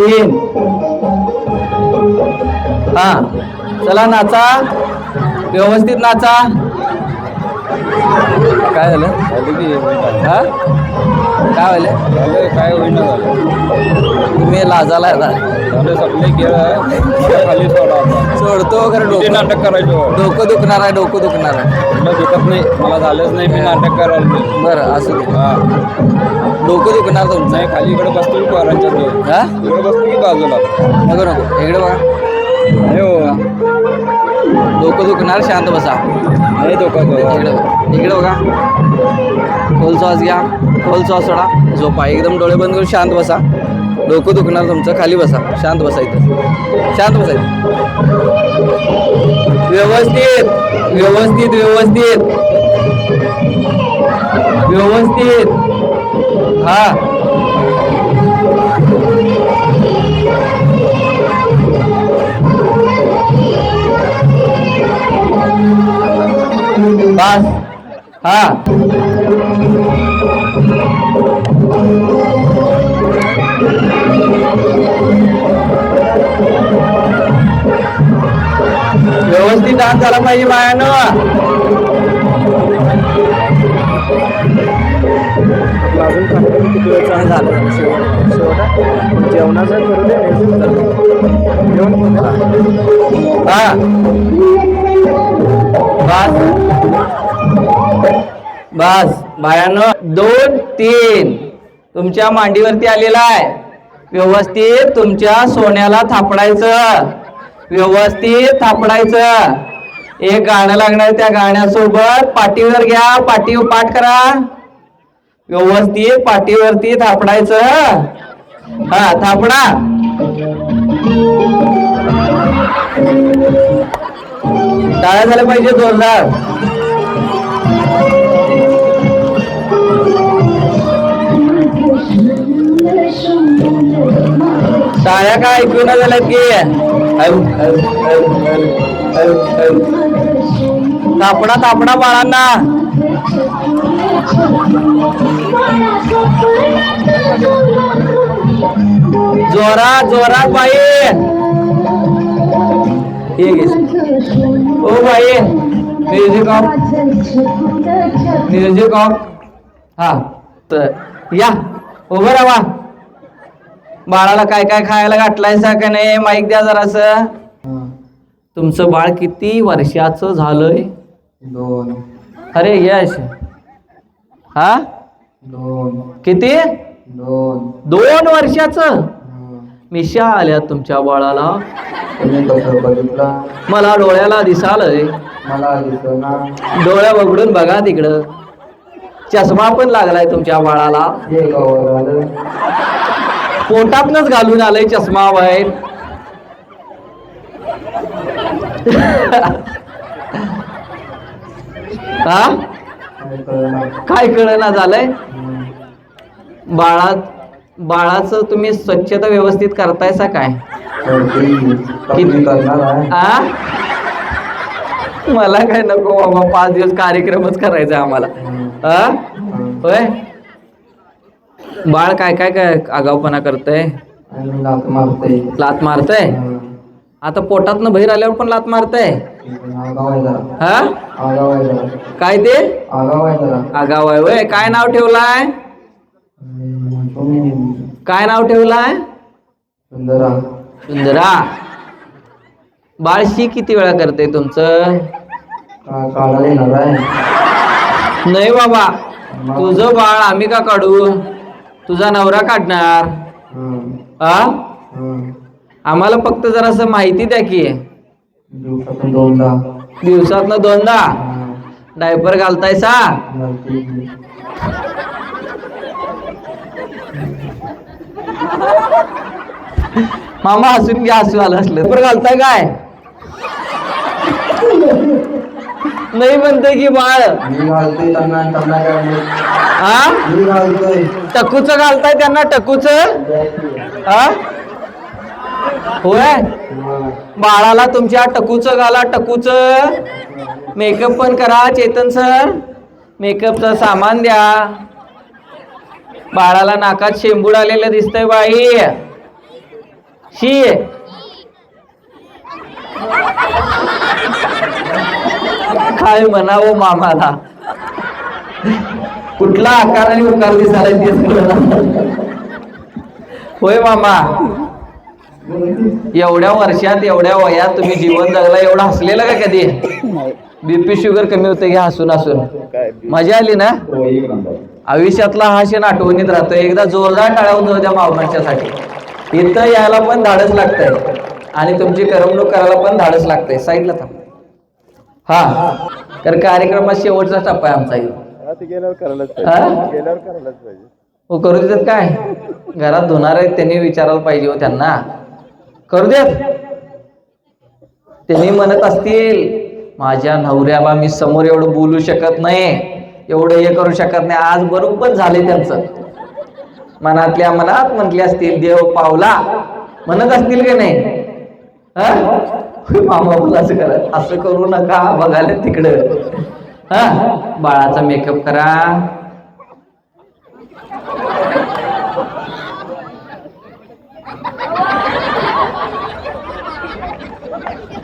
तीन. हा चला नाचा. व्यवस्थित नाचा. काय झालं? हा? काय झालं काय होईना झालं तुम्ही लाजाला. झालं सगळे खेळ मला खाली सोडा आता. सोडतो किती डोकं? नाटक करायचो डोकं दुखणार आहे डोकं दुखणार आहे. मला दुखत नाही. मला झालंच नाही मी नाटक करायला नाही. बरं असं दे. हा. डोकं दुखणार तुमचं. नाही खाली इकडे बसतो की पोरांच्या जवळ हा? इकडे बसतो की बाजूला. नको नको. इकडे बघा. नाही हो. डोकं दुखणार शांत बसा. नाही धोका इकडे बघा. इकडे बघा. खोल श्वास घ्या खोल श्वास सोडा. झोपा एकदम डोळे बंद करून शांत बसा. डोकं दुखणार तुमचं खाली बसा. शांत बसा इथं. शांत बसा इथं. व्यवस्थित व्यवस्थित व्यवस्थित. व्यवस्थित. हा. बस. हा. व्यवस्थित डान्स झाला पाहिजे छान झालं शेवट शेवट जेवणाचं करू दे जेवण हा. बस. बस बायानं दोन तीन. तुमच्या मांडीवरती आलेला आहे. व्यवस्थित तुमच्या सोन्याला थापडायचं. व्यवस्थित थापडायचं. एक गाणं लागणार त्या गाण्यासोबत. पाठीवर घ्या पाठीवर पाठ करा. व्यवस्थित पाठीवरती थापडायचं. हा थापडा. टाळ्या झाल्या पाहिजे जोरदार. टाळ्या काय ऐकू ना झालं की तापडा तापडा बाळांना. जोरात जोरात बाई. हे घे. O by music of music of हा तर या. उभं राहा. बाळाला काय काय खायला घातलायसा का नाही माईक द्या जरासं. तुमचं बाळ किती वर्षाचं झालंय? दोन. अरे यश. हा? दोन. किती? दोन. दोन वर्षाचं? मिशा आल्या तुमच्या बाळाला. तुम्ही कसं बघितला? मला डोळ्याला दिसालय. मला दिसना. डोळ्या बघडून बघा तिकडं. चष्मा पण लागलाय तुमच्या बाळाला. हे पोटातनच घालून आलंय चष्मा बाहेर. हा? काय कळना झालंय? बाळात बाळाचं तुम्ही स्वच्छता व्यवस्थित करतायसा काय? मला काय नको बाबा पाच दिवस कार्यक्रमच करायचा आम्हाला. आ? होय? बाळ काय काय काय आगाऊपणा करतय? लात मारतय? लात मारतय आता पोटात बाहेर आल्यावर पण लात मारतय? हा? काय ते? आगाव आहे वय काय नाव ठेवलाय? काय नाव ठेवलाय? सुंदरा. सुंदरा बाळ शी किती वेळा करते तुमचं? नाही बाबा. तुझं बाळ आम्ही का काढू? तुझा नवरा काढणार. आम्हाला फक्त जरासं माहिती द्या की. दिवसातून दोनदा. दिवसातनं दोनदा? डायपर घालतायसा? नक्की. मामा हसून घ्या हसू आलं असलं. डायपर घालताय काय? नाही म्हणतोय की बाळ. मी घालतोय त्यांना त्यांना काय नाही. हा मी घालतोय. टकूच घालताय त्यांना टकूच? हा होय. बाळाला तुमच्या टकूच घाला टकूच. मेकअप पण करा चेतन सर. मेकअपचं सामान द्या. बाळाला नाकात शेंबूड आलेलं दिसतंय बाई. शी. काय म्हणावं मामाला? कुठला आकार आणि उकार दिसायला तेच होय मामा. एवढ्या वर्षात एवढ्या वयात तुम्ही जीवन जगला एवढं हसलेलं का कधी? बीपी शुगर कमी होते घ्या हसून हसून. मजा आली ना? आयुष्यातला हा क्षण आठवणीत राहतो एकदा जोरदार टाळावून जाऊ द्या मावमांच्यासाठी इथं यायला पण धाडस लागतंय. आणि तुमची करमणूक करायला पण धाडस लागतंय. साईडला थांब. हा. तर कार्यक्रमात शेवटचा टप्पा आहे आमचा ह्यो. ते गेल्यावर करायलाच हा? पाहिजे. गेल्यावर करायलाच पाहिजे. हो करू देतात काय? घरात धुणार आहेत त्यांनी विचारायला पाहिजे हो त्यांना. करू देत? त्यांनी म्हणत असतील माझ्या नवऱ्याला मी समोर एवढं बोलू शकत नाही. एवढं हे करू शकत नाही. आज बरोबर झाले त्यांचं. मनातल्या मनात म्हटले असतील देव पावला. म्हणत असतील की नाही? हा? मामा बोला असं करा. असं करू नका बघायला तिकडं. हा? बाळाचा मेकअप करा.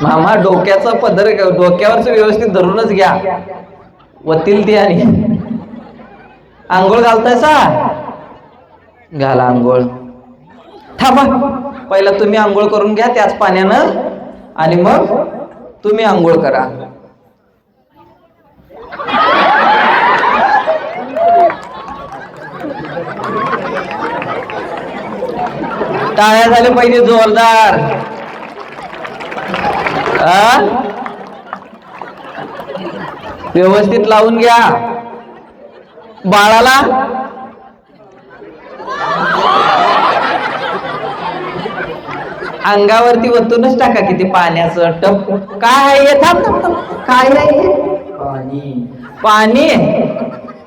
मामा डोक्याचा पदर डोक्यावरच व्यवस्थित धरूनच घ्या. वतील ती आणि. आंघोळ घालतायसा घाला आंघोळ. थांबा. पहिला तुम्ही आंघोळ करून घ्या त्याच पाण्यानं. आणि मग तुम्ही आंघोळ करा. टाळ्या झाले पाहिजे जोरदार. व्यवस्थित लावून घ्या. बाळाला अंगावरती वतूनच टाका किती पाण्याचं. टप. काय आहे. काय आहे हे? पाणी. पाणी.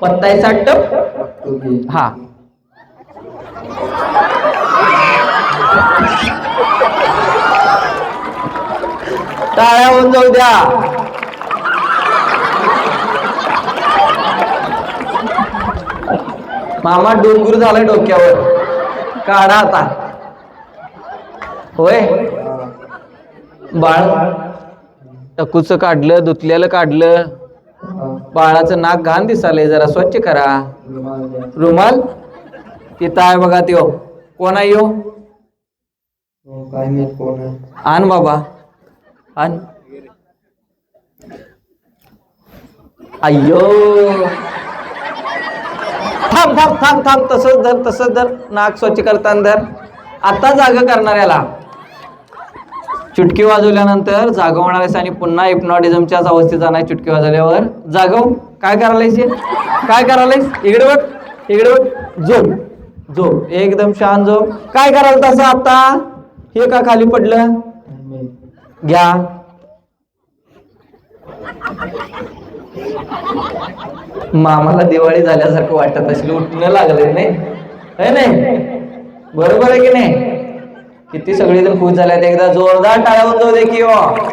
पत्तायचा टप. हा. टाळ्या होऊन जाऊ द्या. मामा डोंगर झालाय डोक्यावर. काढा आता. होय? बाळ? टकूच काढलं धुतल्याला काढलं. बाळाचं नाक घाण दिसालंय जरा स्वच्छ करा. रुमाल? तिथं आहे बघा त्यो. कोण आहे यो? काय कोण आण बाबा. आण. अय्यो. थांब थांब थांब थांब. तसंच धर तसंच धर. नाक स्वच्छ करताना धर. आता जागा करणाऱ्याला चुटकी वाजवल्यानंतर जागा होणार आणि पुन्हा इप्नॉटिझमच्याच अवस्थेत जाणार चुटकी वाजवल्यावर. जागव काय करायलायस काय करायलायस? इकडे बघ इकडे बघ. झोप झोप. एकदम शांत झोप. काय करायला तसं आता? हे का खाली पडलं? घ्या. मामाला दिवाळी झाल्यासारखं वाटत असेल. उठणं लागलंय नाही. नाही? बरोबर आहे की नाही? किती सगळेजण खुश झाल्यात एकदा जोरदार टाळ्या जाऊ दे की हो.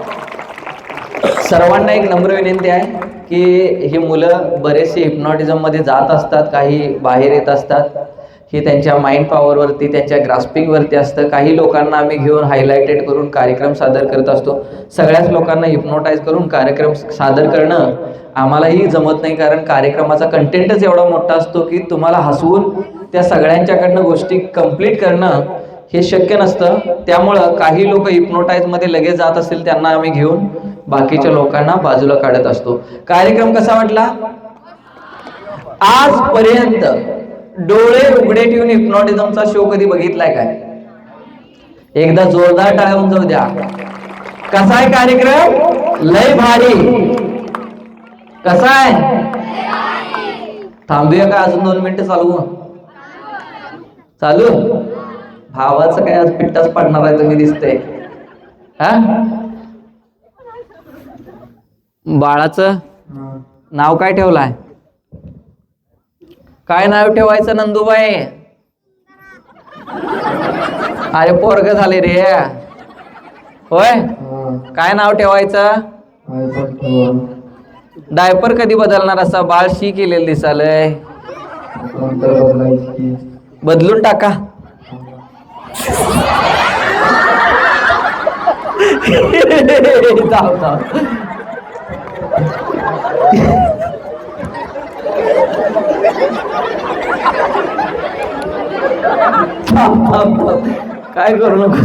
सर्वांना एक नम्र विनंती आहे की ही मुलं बरेचसे हिप्नॉटिझममध्ये जात असतात काही बाहेर येत असतात. हे त्यांच्या माइंड पॉवरवरती त्यांच्या ग्रास्पिंगवरती असतं. काही लोकांना आम्ही घेऊन हायलायटेड करून कार्यक्रम सादर करत असतो. सगळ्याच लोकांना हिप्नोटाईज करून कार्यक्रम सादर करणं आम्हालाही जमत नाही. कारण कार्यक्रमाचा कंटेंटच एवढा मोठा असतो की तुम्हाला हसवून त्या सगळ्यांच्याकडनं गोष्टी कंप्लीट करणं हे शक्य नसतं. त्यामुळं काही लोक मध्ये लगेच जात असतील त्यांना आम्ही घेऊन बाकीच्या लोकांना बाजूला काढत असतो. कार्यक्रम कसा वाटला? आजपर्यंत डोळे उघडे ठेवून हिप्नॉटिझमचा शो कधी बघितलाय काय? एकदा जोरदार टाळून जाऊ द्या. कसा आहे कार्यक्रम? लय भारी. कसा आहे? थांबूया का अजून दोन मिनिटं चालू? चालू? भावाचं काय आज पिट्टाच पडणार आहे तुम्ही दिसतंय. हा? बाळाचं. नाव काय ठेवलाय? काय नाव ठेवायचं नंदूबाई? अरे पोरग झाले रे. होय. काय नाव ठेवायचं. डायपर कधी बदलणार असा? बाळ शी केलेलं दिसालय. बदलून टाका. जाऊ जाऊ. काय करू नको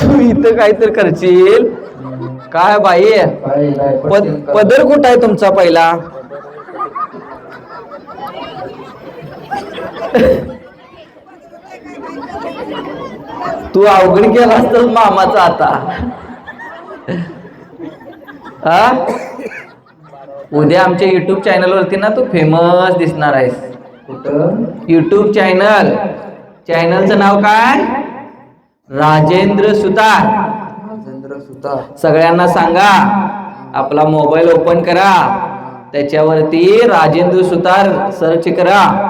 तू इथं काहीतरी करशील काय बाई. पदर कुठं आहे तुमचा पहिला तू अवघड केला असत मामाचा आता. हा? उद्या आमच्या युट्यूब चॅनल वरती ना तू फेमस दिसणार आहेस. युट्यूब चॅनल चॅनलचं नाव काय? राजेंद्र सुतार. राजेंद्र सुतार. सगळ्यांना सांगा. आपला मोबाईल ओपन करा. त्याच्यावरती राजेंद्र सुतार सर्च करा.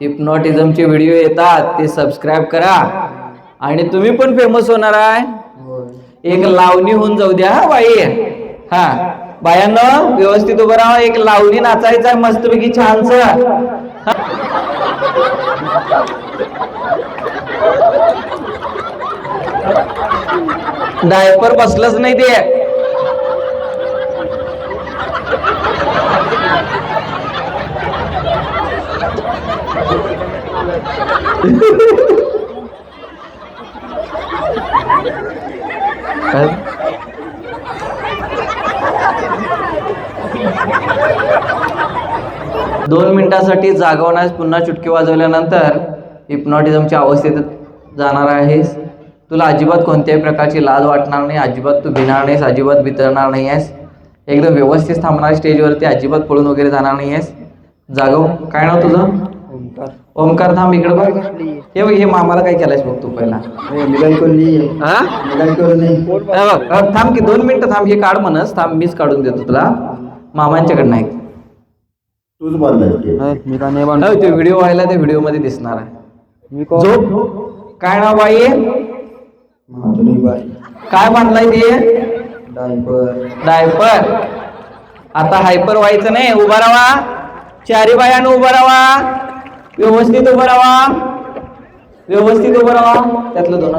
हिप्नॉटिझमचे व्हिडिओ येतात ते सबस्क्राईब करा. आणि तुम्ही पण फेमस होणार आहे. एक लावणी होऊन जाऊ द्या हा बाई. हा. बायांनो व्यवस्थित उभं राहा. एक लावणी नाचायचं आहे मस्तपैकी छानस. डायपर बसलंच नाही ते. काय? दोन मिनिटासाठी जागवण्यास पुन्हा चुटकी वाजवल्यानंतर हिप्नॉटिझमच्या अवस्थेत जाणार आहेस. तुला अजिबात कोणत्याही प्रकारची लाज वाटणार नाही अजिबात तू भिणार नाहीस अजिबात बितरणार नाही आहेस एकदम व्यवस्थित थांबणार स्टेजवरती अजिबात पळून वगैरे जाणार नाही आहेस जागव. काय नाव तुझं? ओमकार थांब इकडे बघ. हे बघ हे मामाला काय केलंयस बघ तू पहिला. हे? हा हे बघ, अ, थांब की दोन मिनिटं थांब हे काढ म्हणस. थांब मीच काढून देतो तुला. मामांच्याकडनं आहे तूच बांधलाय मी का नाही हो, ते व्हिडिओ व्हायला त्या व्हिडिओमध्ये दिसणार आहे. मी काय नाव बाई? माधुरी बाई काय बांधलाय ते? डायपर. डायपर. आता हायपर व्हायचं नाही उभा राहा. चारी बायानं उभा राहा. व्यवस्थित उभं राहा. व्यवस्थित उभं राहा. त्यातलं दोन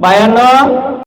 बायांना